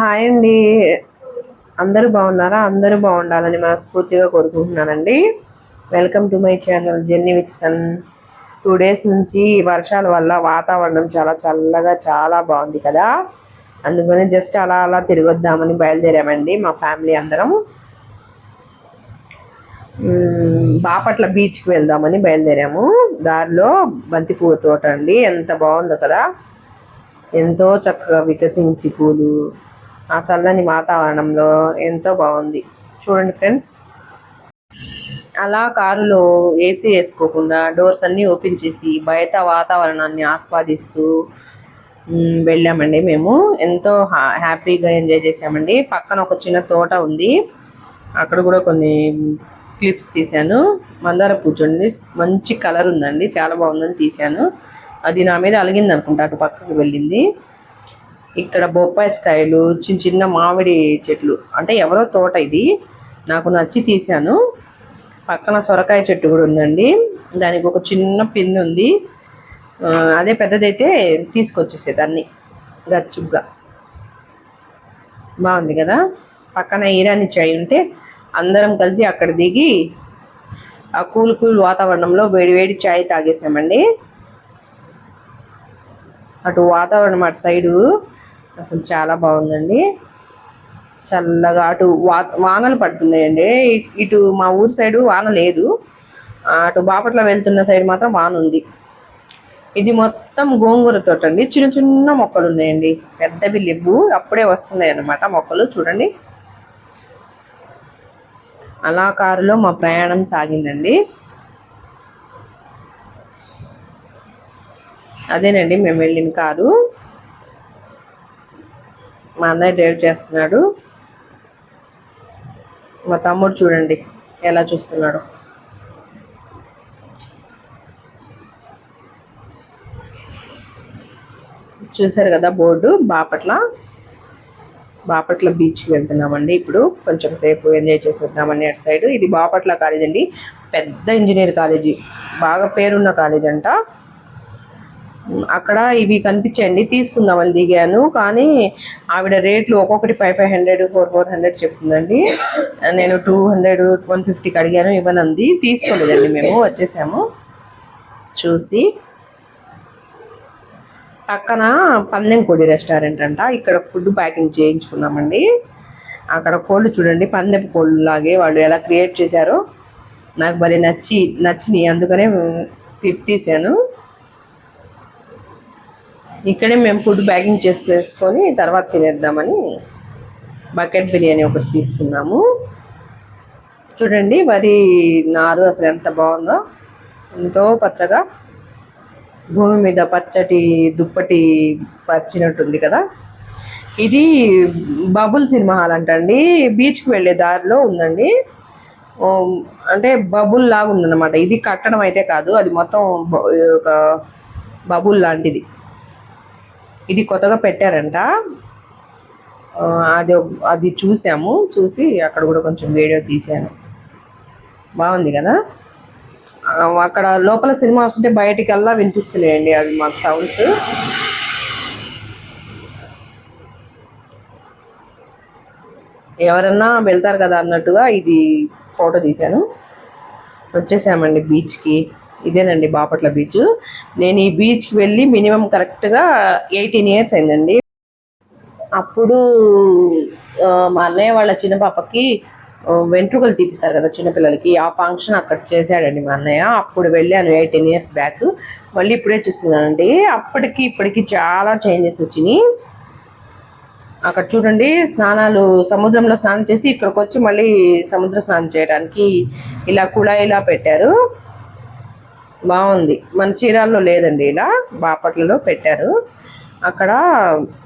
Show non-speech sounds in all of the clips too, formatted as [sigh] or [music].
Hi అండి. అందరూ బాగున్నారా? అందరూ బాగుండాలని మనస్ఫూర్తిగా కోరుకుంటున్నానండి. Welcome to my channel journey with Sun two days నుంచి వర్షాల వల్ల వాతావరణం చాలా చల్లగా చాలా బాగుంది కదా. అందుకని జస్ట్ అలా అలా తిరిగొద్దామని బయలుదేరామండి మా ఫ్యామిలీ అందరం. బాపట్ల బీచ్కి వెళ్దామని బయలుదేరాము. దారిలో బంతిపూల తోట అండి. ఎంత బాగుందో కదా. ఎంతో చక్కగా వికసించి పూలు ఆ చల్లని వాతావరణంలో ఎంతో బాగుంది. చూడండి ఫ్రెండ్స్. అలా కారులో ఏసీ వేసుకోకుండా డోర్స్ అన్నీ ఓపెన్ చేసి బయట వాతావరణాన్ని ఆస్వాదిస్తూ వెళ్ళామండి మేము. ఎంతో హ్యాపీగా ఎంజాయ్ చేసామండి పక్కన ఒక చిన్న తోట ఉంది. అక్కడ కూడా కొన్ని క్లిప్స్ తీశాను. మందార కూర్చోండి మంచి కలర్ ఉందండి. చాలా బాగుందని తీశాను. అది నా మీద అలిగింది అనుకుంటా అటు పక్కకు వెళ్ళింది. ఇక్కడ బొప్పాయికాయలు చిన్న చిన్న మామిడి చెట్లు. అంటే ఎవరో తోట ఇది. నాకు నచ్చి తీశాను. పక్కన సొరకాయ చెట్టు కూడా ఉందండి. దానికి ఒక చిన్న పిన్ ఉంది. అదే పెద్దదైతే తీసుకొచ్చేసేదాన్ని గచ్చుగ్గా. బాగుంది కదా? పక్కన ఈరాని చాయ్ ఉంటే అందరం కలిసి అక్కడ దిగి ఆ కూల్ కూల్ వాతావరణంలో వేడి వేడి చాయ్ తాగేసామండి. అటు వాతావరణం అటు సైడు అసలు చాలా బాగుందండి. చల్లగా అటు వా వానలు పడుతున్నాయండి. ఇటు మా ఊరు సైడు వాన లేదు. అటు బాపట్ల వెళ్తున్న సైడ్ మాత్రం వాన ఉంది. ఇది మొత్తం గోంగూర తోట అండి చిన్న చిన్న మొక్కలు ఉన్నాయండి. పెద్దవి లేవు అప్పుడే వస్తున్నాయి అన్నమాట మొక్కలు. చూడండి. అలా కారులో మా ప్రయాణం సాగిందండి. అదేనండి మేము వెళ్ళిన కారు. మా అన్నయ్య డ్రైవ్ చేస్తున్నాడు. మా తమ్ముడు చూడండి ఎలా చూస్తున్నాడు. చూశారు కదా బోర్డు? బాపట్ల. బాపట్ల బీచ్కి వెళ్తున్నామండి ఇప్పుడు. కొంచెం సేపు ఎంజాయ్ చేసి వద్దామండి అటు సైడ్. ఇది బాపట్ల కాలేజ్ అండి పెద్ద ఇంజనీర్ కాలేజీ. బాగా పేరున్న కాలేజ్ అంట అక్కడ ఇవి కనిపించాయండి తీసుకుందామని దిగాను. కానీ ఆవిడ రేట్లు ఒక్కొక్కటి five five hundred four four hundred చెప్తుందండి. నేను టూ హండ్రెడ్ వన్ ఫిఫ్టీకి అడిగాను ఇవ్వనంది. తీసుకోలేదండి మేము వచ్చేసాము. చూసి పక్కన పందెంకోడి రెస్టారెంట్ అంట. ఇక్కడ ఫుడ్ ప్యాకింగ్ చేయించుకున్నామండి. అక్కడ కోళ్ళు చూడండి పందెపు కోళ్ళు లాగే వాళ్ళు ఎలా క్రియేట్ చేశారో. నాకు భలే నచ్చి నచ్చినాయి. అందుకనే తీసాను ఇక్కడే మేము ఫుడ్ ప్యాకింగ్ చేసి వేసుకొని తర్వాత తినేద్దామని బకెట్ బిర్యానీ ఒకటి తీసుకున్నాము. చూడండి వరి నారు అసలు ఎంత బాగుందో. ఎంతో పచ్చగా భూమి మీద పచ్చటి దుప్పటి పరిచినట్టుంది కదా. ఇది బబుల్ సినిమా హాల్ అంటండి. బీచ్కి వెళ్ళే దారిలో ఉందండి. అంటే బబుల్ లాగా ఉందన్నమాట ఇది కట్టడం అయితే కాదు అది మొత్తం ఒక బబుల్ లాంటిది. ఇది కొత్తగా పెట్టారంట. అది అది చూసాము. చూసి అక్కడ కూడా కొంచెం వీడియో తీశాను. బాగుంది కదా? అక్కడ లోపల సినిమా వస్తుంటే బయటికి వెళ్ళా వినిపిస్తున్నాయండి అవి మాకు సౌండ్స్ ఎవరన్నా వెళ్తారు కదా అన్నట్టుగా ఇది ఫోటో తీశాను. వచ్చేసామండి బీచ్కి ఇదేనండి బాపట్ల బీచ్. నేను ఈ బీచ్కి వెళ్ళి మినిమం కరెక్ట్గా ఎయిటీన్ ఇయర్స్ అయిందండి. అప్పుడు మా అన్నయ్య వాళ్ళ చిన్న పాపకి వెంట్రుకలు తీపిస్తారు కదా చిన్నపిల్లలకి ఆ ఫంక్షన్ అక్కడ చేశాడండి మా అన్నయ్య. అప్పుడు వెళ్ళాను ఎయిటీన్ ఇయర్స్ బ్యాక్. మళ్ళీ ఇప్పుడే చూస్తున్నానండి. అప్పటికి ఇప్పటికి చాలా చేంజెస్ వచ్చినాయి. అక్కడ చూడండి స్నానాలు సముద్రంలో స్నానం చేసి ఇక్కడికి వచ్చి మళ్ళీ సముద్ర స్నానం చేయడానికి ఇలా కుళాయిలా పెట్టారు. బాగుంది. మన చీరాల్లో లేదండి ఇలా. బాపట్లలో పెట్టారు. అక్కడ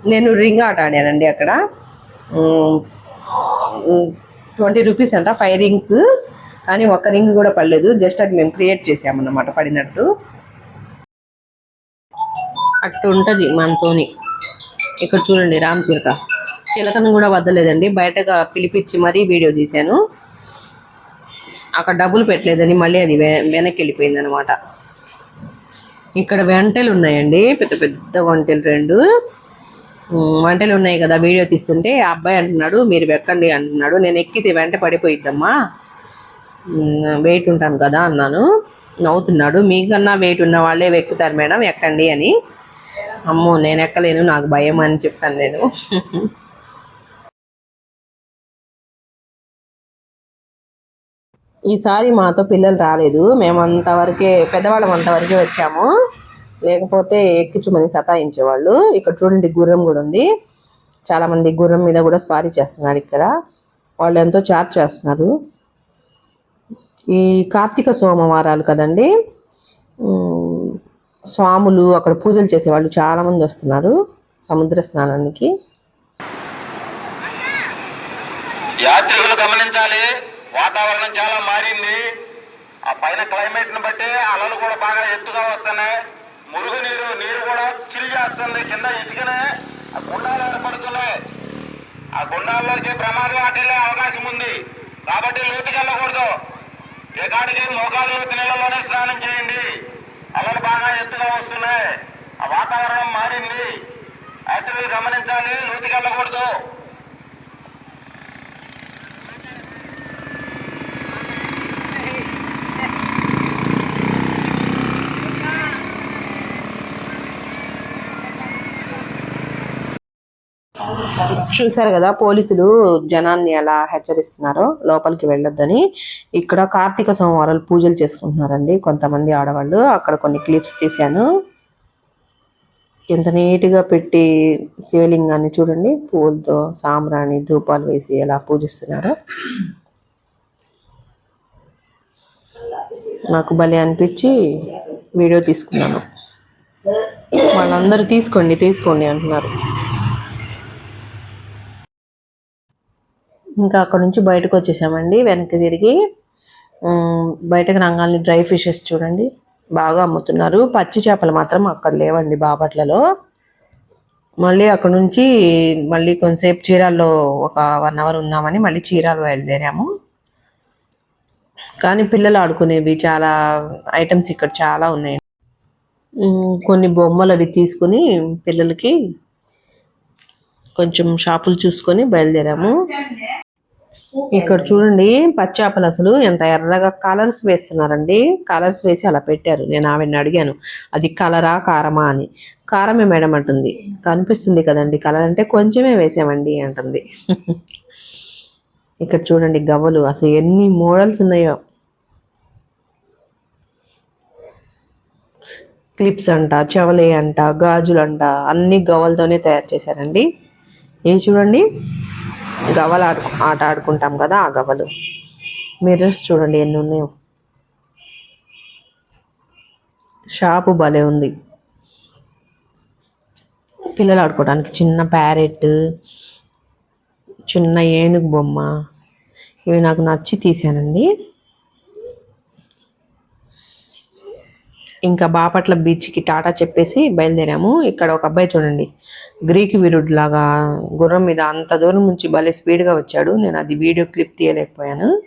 నేను రింగ్ ఆట ఆడానండి అక్కడ. ట్వంటీ రూపీస్ అంట ఫైవ్ రింగ్స్. కానీ ఒక్క రింగ్ కూడా పడలేదు. జస్ట్ అది మేము క్రియేట్ చేసామన్నమాట పడినట్టు. అట్టు ఉంటుంది మనతోని. ఇక్కడ చూడండి రామ్ చిలక చిలకను కూడా వద్దలేదండి. బయటగా పిలిపించి మరీ వీడియో తీశాను. అక్కడ డబ్బులు పెట్టలేదని మళ్ళీ అది వె- వెనక్కి వెళ్ళిపోయింది అనమాట ఇక్కడ వంటలు ఉన్నాయండి. పెద్ద పెద్ద వంటలు రెండు. వంటలు ఉన్నాయి కదా వీడియో తీస్తుంటే ఆ అబ్బాయి అంటున్నాడు మీరు వెక్కండి అంటున్నాడు. నేను ఎక్కితే వెంట పడిపోయిద్దమ్మా. వెయిట్ ఉంటాను కదా అన్నాను. నవ్వుతున్నాడు. మీకన్నా వెయిట్ ఉన్న వాళ్ళే ఎక్కుతారు మేడం ఎక్కండి అని. అమ్మో నేను ఎక్కలేను నాకు భయం అని చెప్పాను నేను. [laughs] ఈసారి మాతో పిల్లలు రాలేదు. మేము అంతవరకే పెద్దవాళ్ళం అంతవరకే వచ్చాము. లేకపోతే ఎక్కించమని సతాయించేవాళ్ళు. ఇక్కడ చూడండి గుర్రం కూడా ఉంది. చాలామంది గుర్రం మీద కూడా స్వారీ చేస్తున్నారు ఇక్కడ. వాళ్ళు ఎంతో చార్జ్ చేస్తున్నారు. ఈ కార్తీక సోమవారాలు కదండి. స్వాములు అక్కడ పూజలు చేసేవాళ్ళు చాలామంది వస్తున్నారు సముద్ర స్నానానికి యాత్రికులు గమనించాలి వాతావరణం చాలా మారింది ఆ పైన క్లైమేట్ని బట్టి అలలు కూడా బాగా ఎత్తుగా వస్తున్నాయి. మురుగు నీరు నీరు కూడా చిల్ చేస్తుంది. కింద ఇసుకనే ఆ గుండాలు ఏర్పడుతున్నాయి ఆ గుండాల్లోకి ప్రమాదం వాటిల్లే అవకాశం ఉంది. కాబట్టి లోతుకి వెళ్ళకూడదు. ఏ మోకాలు లోతు నీళ్ళలోనే స్నానం చేయండి. అలలు బాగా ఎత్తుగా వస్తున్నాయి. ఆ వాతావరణం మారింది. రైతులు గమనించాలి లోతుకి వెళ్ళకూడదు. చూశారు కదా పోలీసులు జనాన్ని ఎలా హెచ్చరిస్తున్నారో లోపలికి వెళ్ళొద్దని. ఇక్కడ కార్తీక సోమవారాలు పూజలు చేసుకుంటున్నారండి కొంతమంది ఆడవాళ్ళు. అక్కడ కొన్ని క్లిప్స్ తీశాను. ఎంత నీట్గా పెట్టి శివలింగాన్ని చూడండి పూలతో సాంబ్రాణి ధూపాలు వేసి ఎలా పూజిస్తున్నారు. నాకు భలే అనిపించి వీడియో తీసుకున్నాను. వాళ్ళందరూ తీసుకోండి తీసుకోండి అంటున్నారు. ఇంకా అక్కడ నుంచి బయటకు వచ్చేసామండి. వెనక్కి తిరిగి బయటకు రంగాలని డ్రై ఫిషెస్ చూడండి. బాగా అమ్ముతున్నారు. పచ్చి చేపలు మాత్రం అక్కడ లేవండి బాపట్లలో. మళ్ళీ అక్కడ నుంచి మళ్ళీ కొంతసేపు చీరాల్లో ఒక వన్ అవర్ ఉందామని మళ్ళీ చీరాలు బయలుదేరాము. కానీ పిల్లలు ఆడుకునేవి చాలా ఐటమ్స్ ఇక్కడ చాలా ఉన్నాయి. కొన్ని బొమ్మలు అవి తీసుకుని పిల్లలకి కొంచెం షాపులు చూసుకొని బయలుదేరాము. ఇక్కడ చూడండి పచ్చాపలు అసలు ఎంత ఎర్రగా కలర్స్ వేస్తున్నారండి. కలర్స్ వేసి అలా పెట్టారు. నేను ఆవిడని అడిగాను అది కలరా కారమా అని. కారమే మేడం అంటుంది కనిపిస్తుంది కదండి కలర్ అంటే కొంచెమే వేసామండి అంటుంది. ఇక్కడ చూడండి గవ్వలు అసలు ఎన్ని మోడల్స్ ఉన్నాయో. క్లిప్స్ అంట చెవలే అంట గాజులు అంట అన్ని గవ్వలతోనే తయారు చేశారండి. ఇవి చూడండి గవ్వలు ఆడు ఆట ఆడుకుంటాం కదా ఆ గవ్వలు. మిర్రర్స్ చూడండి ఎన్ని ఉన్నాయో. షాపు భలే ఉంది. పిల్లలు ఆడుకోవడానికి చిన్న ప్యారెట్ చిన్న ఏనుగు బొమ్మ. ఇవి నాకు నచ్చి తీసానండి ఇంకా బాపట్ల బీచ్కి టాటా చెప్పేసి బయలుదేరాము. ఇక్కడ ఒక అబ్బాయి చూడండి. గ్రీక్ వీరుడు లాగా గుర్రం మీద అంత దూరం నుంచి భలే స్పీడ్గా వచ్చాడు. నేను అది వీడియో క్లిప్ తీయలేకపోయాను.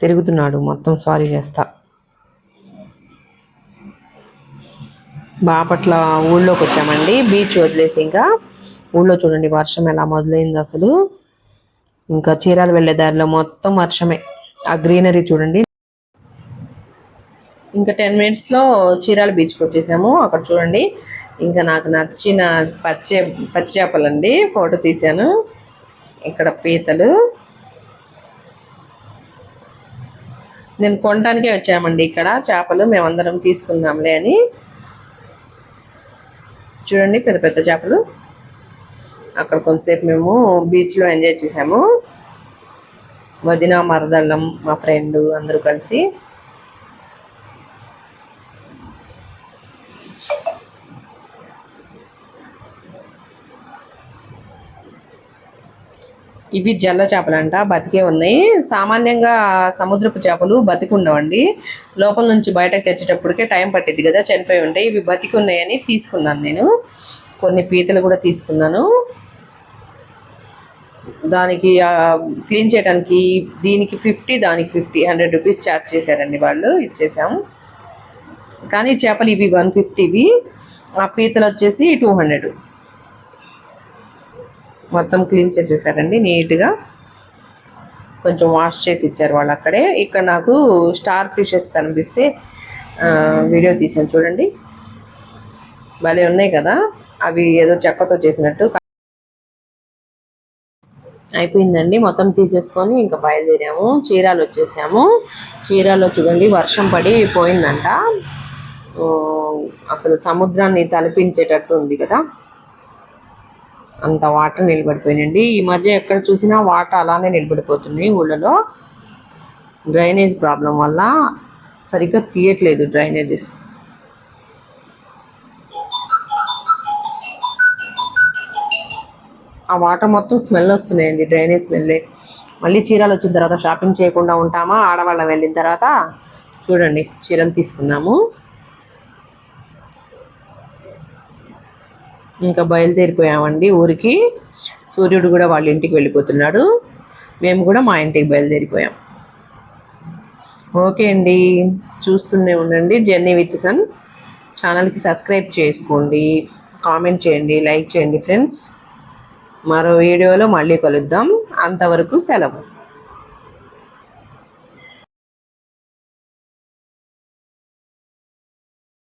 తిరుగుతున్నాడు. మొత్తం సారీ చేస్తా. బాపట్ల ఊళ్ళోకి వచ్చామండి. బీచ్ వదిలేసి ఇంకా ఊళ్ళో చూడండి. వర్షం ఎలా మొదలైంది అసలు. ఇంకా చీరాలు వెళ్ళే దారిలో మొత్తం వర్షమే. ఆ గ్రీనరీ చూడండి. ఇంకా టెన్ మినిట్స్లో చీరాల బీచ్కి వచ్చేసాము. అక్కడ చూడండి. ఇంకా నాకు నచ్చిన పచ్చి పచ్చి చేపలండి. ఫోటో తీశాను. ఇక్కడ పీతలు. నేను కొనడానికే వచ్చామండి ఇక్కడ. చేపలు మేమందరం తీసుకుందాంలే అని. చూడండి పెద్ద పెద్ద చేపలు. అక్కడ కొంతసేపు మేము బీచ్లో ఎంజాయ్ చేసాము. వదిన మరదళ్ళం మా ఫ్రెండ్ అందరూ కలిసి. ఇవి జల్ల చేపలంట బతికే ఉన్నాయి. సామాన్యంగా సముద్రపు చేపలు బతికి ఉండవండి లోపల నుంచి బయటకు తెచ్చేటప్పటికే టైం పట్టింది కదా చనిపోయి ఉంటాయి ఇవి బతికి ఉన్నాయని తీసుకున్నాను నేను. కొన్ని పీతలు కూడా తీసుకున్నాను. దానికి క్లీన్ చేయడానికి దీనికి ఫిఫ్టీ దానికి ఫిఫ్టీ హండ్రెడ్ రూపీస్ ఛార్జ్ చేశారండి వాళ్ళు ఇచ్చేసాము. కానీ చేపలు ఇవి వన్ ఫిఫ్టీవి ఆ పీతలు వచ్చేసి టూ హండ్రెడ్. మొత్తం క్లీన్ చేసేసారండి నీట్గా. కొంచెం వాష్ చేసి ఇచ్చారు వాళ్ళు అక్కడే. ఇక్కడ నాకు స్టార్ ఫిషెస్ కనిపిస్తే వీడియో తీసాను చూడండి. భలే ఉన్నాయి కదా. అవి ఏదో చెక్కతో చేసినట్టు. అయిపోయిందండి. మొత్తం తీసేసుకొని ఇంకా బయలుదేరాము. చీరాలు వచ్చేసాము. చీరాలో చూడండి వర్షం పడి పోయిందంట. అసలు సముద్రాన్ని తలపించేటట్టు ఉంది కదా. అంత వాటర్ నిలబడిపోయినండి ఈ మధ్య ఎక్కడ చూసినా వాటర్ అలానే నిలబడిపోతున్నాయి ఊళ్ళలో. డ్రైనేజ్ ప్రాబ్లం వల్ల సరిగ్గా తీయట్లేదు డ్రైనేజెస్. ఆ వాటర్ మొత్తం స్మెల్ వస్తున్నాయండి డ్రైనేజ్ స్మెల్లే. మళ్ళీ చీరలు వచ్చిన తర్వాత షాపింగ్ చేయకుండా ఉంటామా? ఆడవాళ్ళం వెళ్ళిన తర్వాత చూడండి చీరలు తీసుకున్నాము ఇంకా బయలుదేరిపోయామండి ఊరికి. సూర్యుడు కూడా వాళ్ళ ఇంటికి వెళ్ళిపోతున్నాడు. మేము కూడా మా ఇంటికి బయలుదేరిపోయాం. ఓకే అండి. చూస్తూనే ఉండండి. జర్నీ విత్ సన్ ఛానల్కి సబ్స్క్రైబ్ చేసుకోండి. కామెంట్ చేయండి. లైక్ చేయండి ఫ్రెండ్స్. మరో వీడియోలో మళ్ళీ కలుద్దాం. అంతవరకు సెలవు.